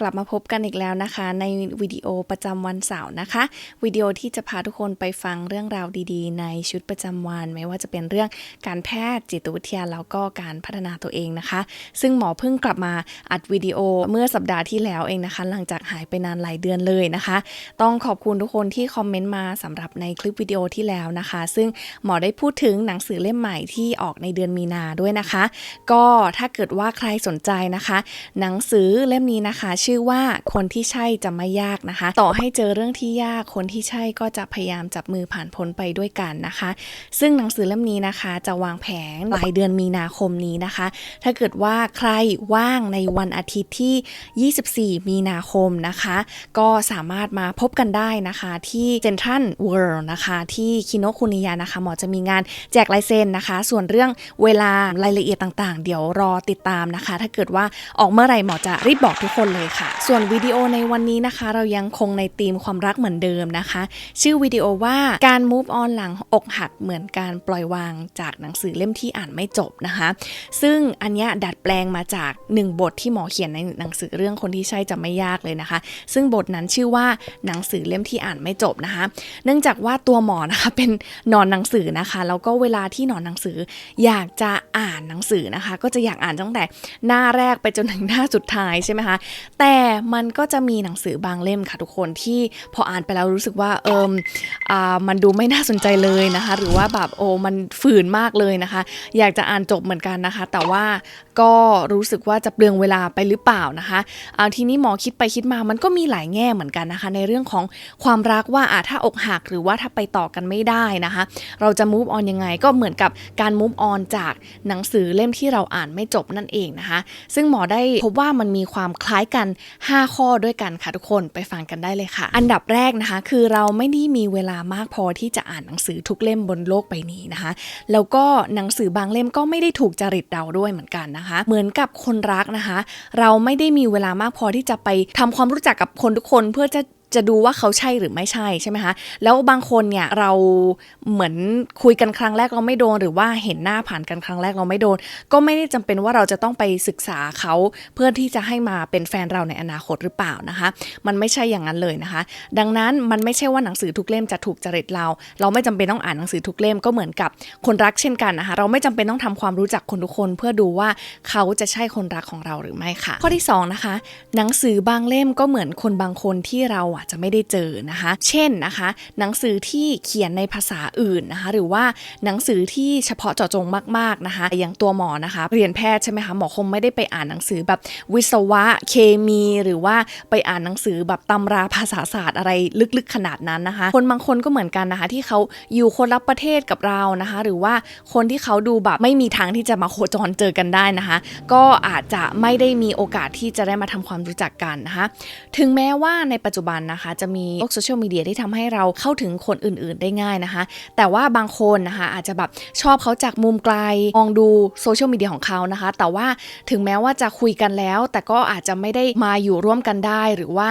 กลับมาพบกันอีกแล้วนะคะ ในวิดีโอประจำวันเสาร์นะคะวิดีโอที่จะพาทุกคนไปฟังเรื่องราวดีๆ ในชุดประจำวัน ไม่ว่าจะเป็นเรื่องการแพทย์จิตวิทยาแล้วก็การพัฒนาตัวเองนะคะ ซึ่งหมอเพิ่งกลับมาอัดวิดีโอเมื่อสัปดาห์ที่แล้วเองนะคะ หลังจากหายไปนานหลายเดือนเลยนะคะ ต้องขอบคุณทุกคนที่คอมเมนต์มาสำหรับในคลิปวิดีโอที่แล้วนะคะ ซึ่งหมอได้พูดถึงหนังสือเล่มใหม่ที่ออกในเดือนมีนาด้วยนะคะ ก็ถ้าเกิดว่าใครสนใจนะคะ หนังสือเล่มนี้นะคะชื่อว่าคนที่ใช่จะไม่ยากนะคะ ต่อให้เจอเรื่องที่ยากคนที่ใช่ก็จะพยายามจับมือผ่านพ้นไปด้วยกันนะคะ ซึ่งหนังสือเล่มนี้นะคะ จะวางแผงปลายเดือนมีนาคมนี้นะคะ ถ้าเกิดว่าใครว่างในวันอาทิตย์ที่ 24 มีนาคมนะคะ ก็สามารถมาพบกันได้นะคะที่เซ็นทรัลเวิลด์นะคะที่คิโนคุนิยานะคะหมอจะมีงานแจกลายเซ็นนะคะ ส่วนเรื่องเวลารายละเอียดต่างๆ เดี๋ยวรอติดตามนะคะ ถ้าเกิดว่าออกเมื่อไหร่หมอจะรีบบอกทุกคนเลยค่ะส่วนวิดีโอในวันนี้นะคะ เรายังคงในธีมความรักเหมือนเดิมนะคะ ชื่อวิดีโอว่าการ move on หลังอกหักเหมือนการปล่อยวางจากหนังสือเล่มที่อ่านไม่จบนะคะ ซึ่งอันนี้ดัดแปลงมาจากหนึ่งบทที่หมอเขียนในหนังสือเรื่องคนที่ใช่จะไม่ยากเลยนะคะ ซึ่งบทนั้นชื่อว่าหนังสือเล่มที่อ่านไม่จบนะคะ เนื่องจากว่าตัวหมอนะคะเป็นนอนหนังสือนะคะแล้วก็เวลาที่นอนหนังสือ อยากจะอ่านหนังสือนะคะ ก็จะอยากอ่านตั้งแต่หน้าแรกไปจนถึงหน้าสุดท้ายใช่ไหมคะแต่มันก็จะมีหนังสือบางเล่มค่ะทุกคนที่พออ่านไปแล้วรู้สึกว่าเอิมอ่ามันดูไม่น่าสนใจเลยนะคะ หรือว่าแบบโอ้มันฝืนมากเลยนะคะ อยากจะอ่านจบเหมือนกันนะคะ แต่ว่าก็รู้สึกว่าจะเปลืองเวลาไปหรือเปล่านะคะอ่าทีนี้หมอคิดไปคิดมามันก็มีหลายแง่เหมือนกันนะคะ ในเรื่องของความรักว่าอ่าถ้าอกหักหรือว่าถ้าไปต่อกันไม่ได้นะคะ เราจะ move on ยังไงก็เหมือนกับการ move on จากหนังสือเล่มที่เราอ่านไม่จบนั่นเองนะคะ ซึ่งหมอได้พบว่ามันมีความคล้ายกัน5 ข้อด้วยกันค่ะทุกคนไปฟังกันได้เลยค่ะ อันดับแรกนะคะ คือเราไม่ได้มีเวลามากพอที่จะอ่านหนังสือทุกเล่มบนโลกใบนี้นะคะ แล้วก็หนังสือบางเล่มก็ไม่ได้ถูกจริตเราด้วยเหมือนกันนะคะ เหมือนกับคนรักนะคะ เราไม่ได้มีเวลามากพอที่จะไปทำความรู้จักกับคนทุกคนเพื่อจะ จะดูว่าเขาใช่หรือไม่ใช่ใช่ไหมคะแล้วบางคนเนี่ยเราเหมือนคุยกันครั้งแรกเราไม่โดน หรือว่าเห็นหน้าผ่านกันครั้งแรกเราไม่โดน ก็ไม่ได้จำเป็นว่าเราจะต้องไปศึกษาเขาเพื่อที่จะให้มาเป็นแฟนเราในอนาคตหรือเปล่านะคะ มันไม่ใช่อย่างนั้นเลยนะคะ ดังนั้นมันไม่ใช่ว่าหนังสือทุกเล่มจะถูกจริตเรา เราไม่จำเป็นต้องอ่านหนังสือทุกเล่มก็เหมือนกับคนรักเช่นกันนะคะเราไม่จำเป็นต้องทำความรู้จักคนทุกคน เพื่อดูว่าเขาจะใช่คนรักของเราหรือไม่ค่ะ ข้อที่สองนะคะหนังสือบางเล่มก็เหมือนคนบางคนที่เราอะจะไม่ได้เจอนะคะ เช่นนะคะ หนังสือที่เขียนในภาษาอื่นนะคะ หรือว่าหนังสือที่เฉพาะเจาะจงมากๆนะคะ อย่างตัวหมอนะคะ เรียนแพทย์ใช่ไหมคะหมอคงไม่ได้ไปอ่านหนังสือแบบวิศวะเคมีหรือว่าไปอ่านหนังสือแบบตำราภาษาศาสตร์อะไรลึกๆขนาดนั้นนะคะ คนบางคนก็เหมือนกันนะคะ ที่เขาอยู่คนละประเทศกับเรานะคะ หรือว่าคนที่เขาดูแบบไม่มีทางที่จะมาโคจรเจอกันได้นะคะ ก็อาจจะไม่ได้มีโอกาสที่จะได้มาทำความรู้จักกันนะคะ ถึงแม้ว่าในปัจจุบันนะคะ จะมีโลกโซเชียลมีเดียที่ทำให้เราเข้าถึงคนอื่น ๆ ได้ง่ายนะคะ แต่ว่าบางคนนะคะอาจจะแบบชอบเขาจากมุมไกลมองดูโซเชียลมีเดียของเขานะคะ แต่ว่าถึงแม้ว่าจะคุยกันแล้ว แต่ก็อาจจะไม่ได้มาอยู่ร่วมกันได้หรือว่า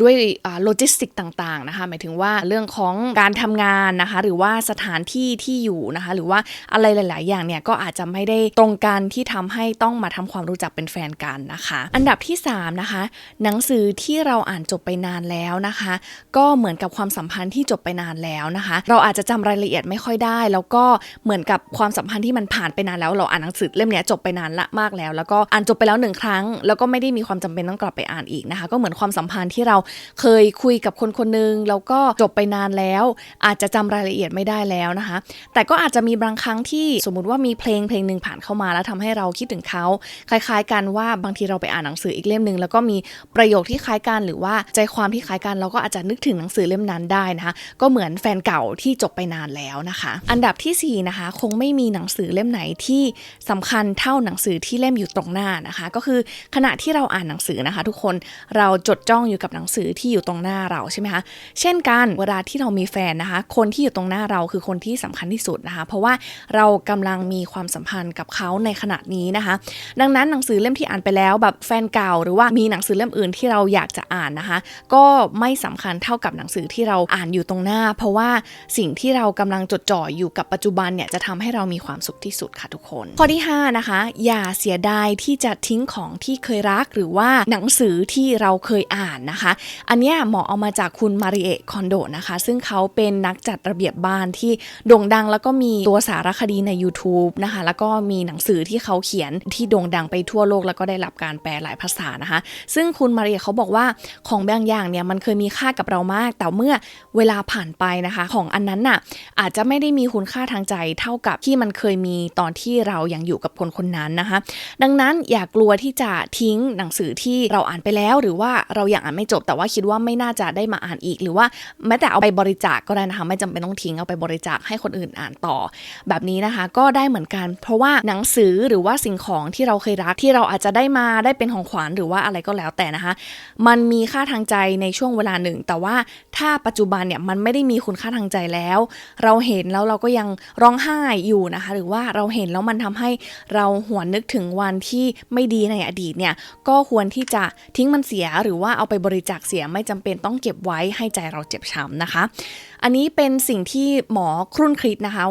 ด้วยโลจิสติกต่างๆนะคะหมายถึงว่าเรื่องของการทำงานนะคะ หรือว่าสถานที่ที่อยู่นะคะ หรือว่าอะไรหลาย ๆ อย่างเนี่ยก็อาจจะไม่ได้ตรงกันที่ทำให้ต้องมาทำความรู้จักเป็นแฟนกันนะคะ อันดับที่สามนะคะหนังสือที่เราอ่านจบไปนานแล้วนะคะ ก็เหมือนกับความสัมพันธ์ที่จบไปนานแล้วนะคะ เราอาจจะจำรายละเอียดไม่ค่อยได้ แล้วก็เหมือนกับความสัมพันธ์ที่มันผ่านไปนานแล้ว เราอ่านหนังสือเล่มเนี้ยจบไปนานละมากแล้ว แล้วก็อ่านจบไปแล้วหนึ่งครั้ง แล้วก็ไม่ได้มีความจำเป็นต้องกลับไปอ่านอีกนะคะ ก็เหมือนความสัมพันธ์ที่เราเคยคุยกับคนคนหนึงแล้วก็จบไปนานแล้ว อาจจะจำรายละเอียดไม่ได้แล้วนะคะ แต่ก็อาจจะมีบางครั้งที่สมมุติว่ามีเพลงเพลงหนึ่งผ่านเข้ามาแล้วทำให้เราคิดถึงเขาคล้าย ๆ กันว่าบางทีเราไปอ่านหนังสืออีกเล่มหนึ่งแล้วก็มีประโยคที่คล้ายกันหรือว่าใจความที่คล้ายกันเราก็อาจจะนึกถึงหนังสือเล่มนั้นได้นะคะ ก็เหมือนแฟนเก่าที่จบไปนานแล้วนะคะ อันดับทีสี่4นะคะคงไม่มีหนังสือเล่มไหนที่สำคัญเท่าหนังสือที่เล่มอยู่ตรงหน้านะคะ ก็คือขณะที่เราอ่านหนังสือนะคะ ทุกคนเราจดจ้องอยู่กับหนังสือที่อยู่ตรงหน้าเราใช่ไหมคะเช่นกันเวลาที่เรามีแฟนนะคะ คนที่อยู่ตรงหน้าเราคือคนที่สำคัญที่สุดนะคะ เพราะว่าเรากำลังมีความสัมพันธ์กับเขาในขณะนี้นะคะ ดังนั้นหนังสือเล่มที่อ่านไปแล้วแบบแฟนเก่า หรือว่ามีหนังสือเล่มอื่นที่เราอยากจะอ่านนะคะ ก็ไม่สำคัญเท่ากับหนังสือที่เราอ่านอยู่ตรงหน้า เพราะว่าสิ่งที่เรากำลังจดจ่ออยู่กับปัจจุบันเนี่ยจะทำให้เรามีความสุขที่สุดค่ะทุกคน ข้อที่ 5 นะคะ อย่าเสียดายที่จะทิ้งของที่เคยรักหรือว่าหนังสือที่เราเคยอ่านนะคะ อันเนี้ยหมอเอามาจากคุณมาริเอะคอนโดนะคะ ซึ่งเขาเป็นนักจัดระเบียบบ้านที่โด่งดัง แล้วก็มีตัวสารคดีใน YouTube นะคะ แล้วก็มีหนังสือที่เขาเขียนที่โด่งดังไปทั่วโลกแล้วก็ได้รับการแปลหลายภาษานะคะ ซึ่งคุณมาริเอะเขาบอกว่าของบางอย่างเนี่ยมันเคยมีค่ากับเรามาก แต่เมื่อเวลาผ่านไปนะคะ ของอันนั้นน่ะอาจจะไม่ได้มีคุณค่าทางใจเท่ากับที่มันเคยมีตอนที่เรายังอยู่กับคนคนนั้นนะคะ ดังนั้นอย่ากลัวที่จะทิ้งหนังสือที่เราอ่านไปแล้ว หรือว่าเราอยังอ่านไม่จบ แต่ว่าคิดว่าไม่น่าจะได้มาอ่านอีก หรือว่าแม้แต่เอาไปบริจาคก็ได้นะคะ ไม่จำเป็นต้องทิ้งเอาไปบริจาคให้คนอื่นอ่านต่อ แบบนี้นะคะก็ได้เหมือนกัน เพราะว่าหนังสือหรือว่าสิ่งของที่เราเคยรักที่เราอาจจะได้มาได้เป็นของขวัญหรือว่าอะไรก็แล้วแต่นะคะ มันมีค่าทางใจในช่วงเวลาหนึ่ง แต่ว่าถ้าปัจจุบันเนี่ยมันไม่ได้มีคุณค่าทางใจแล้ว เราเห็นแล้วเราก็ยังร้องไห้อยู่นะคะ หรือว่าเราเห็นแล้วมันทำให้เราหวนนึกถึงวันที่ไม่ดีในอดีตเนี่ยก็ควรที่จะทิ้งมันเสียหรือว่าเอาไปบริจาคเสียไม่จำเป็นต้องเก็บไว้ให้ใจเราเจ็บช้ำนะคะอันนี้เป็นสิ่งที่หมอครุ่นคิดนะคะ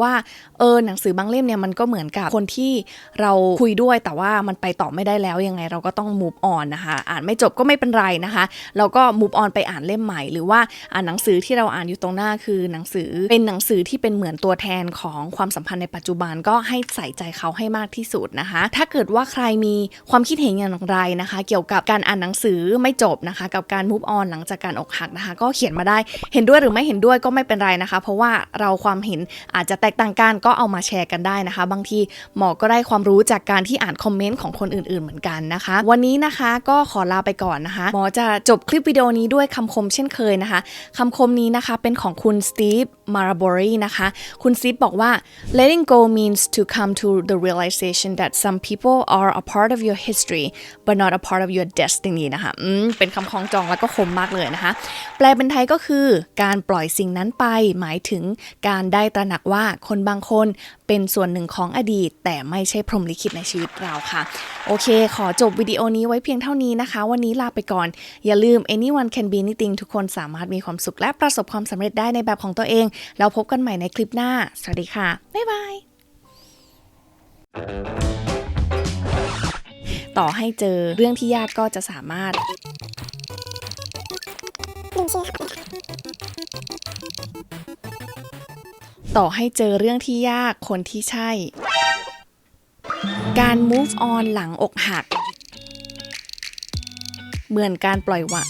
ว่าเออหนังสือบางเล่มเนี่ยมันก็เหมือนกับคนที่เราคุยด้วยแต่ว่ามันไปต่อไม่ได้แล้วยังไงเราก็ต้อง move on นะคะอ่านไม่จบก็ไม่เป็นไรนะคะเราก็ move on ไปอ่านเล่มใหม่ หรือว่าอ่านหนังสือที่เราอ่านอยู่ตรงหน้าคือหนังสือเป็นหนังสือที่เป็นเหมือนตัวแทนของความสัมพันธ์ในปัจจุบันก็ให้ใส่ใจเขาให้มากที่สุดนะคะ ถ้าเกิดว่าใครมีความคิดเห็นอย่างไรนะคะ เกี่ยวกับการอ่านหนังสือไม่จบนะคะ กับการ move on หลังจากการอกหักนะคะ ก็เขียนมาได้เห็นด้วยหรือไม่เห็นด้วยก็ไม่เป็นไรนะคะ เพราะว่าเราความเห็นอาจจะแตกต่างกันก็เอามาแชร์กันได้นะคะ บางทีหมอก็ได้ความรู้จากการที่อ่านคอมเมนต์ของคนอื่นๆเหมือนกันนะคะ วันนี้นะคะก็ขอลาไปก่อนนะคะ หมอจะจบคลิปวิดีโอนี้ด้วยคำคมเช่นเคยนะคะคำคมนี้นะคะเป็นของคุณสตีฟมาราบอรีนะคะ คุณสตีฟบอกว่า letting go means to come to the realization that some people are a part of your history but not a part of your destiny นะคะเป็นคำคล้องจองแล้วก็คมมากเลยนะคะ แปลเป็นไทยก็คือการปล่อยสิ่งนั้นไป หมายถึงการได้ตระหนักว่าคนบางคนเป็นส่วนหนึ่งของอดีต แต่ไม่ใช่พรหมลิขิตในชีวิตเราค่ะ โอเค ขอจบวิดีโอนี้ไว้เพียงเท่านี้นะคะ วันนี้ลาไปก่อน อย่าลืม anyone can be anything ทุกคนสามารถมีความสุขและประสบความสำเร็จได้ในแบบของตัวเองแล้วพบกันใหม่ในคลิปหน้า สวัสดีค่ะ บ๊ายบาย ต่อให้เจอเรื่องที่ยากก็จะสามารถ ต่อให้เจอเรื่องที่ยากคนที่ใช่ การ move on หลังอกหัก เหมือนการปล่อยวาง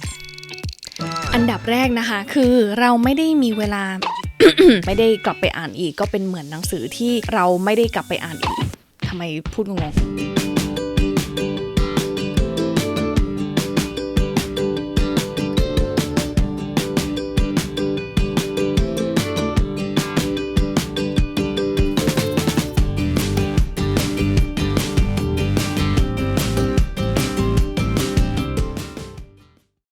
อันดับแรกนะคะ คือเราไม่ได้มีเวลา ไม่ได้กลับไปอ่านอีก ก็เป็นเหมือนหนังสือที่เราไม่ได้กลับไปอ่านอีกทำไมพูดงง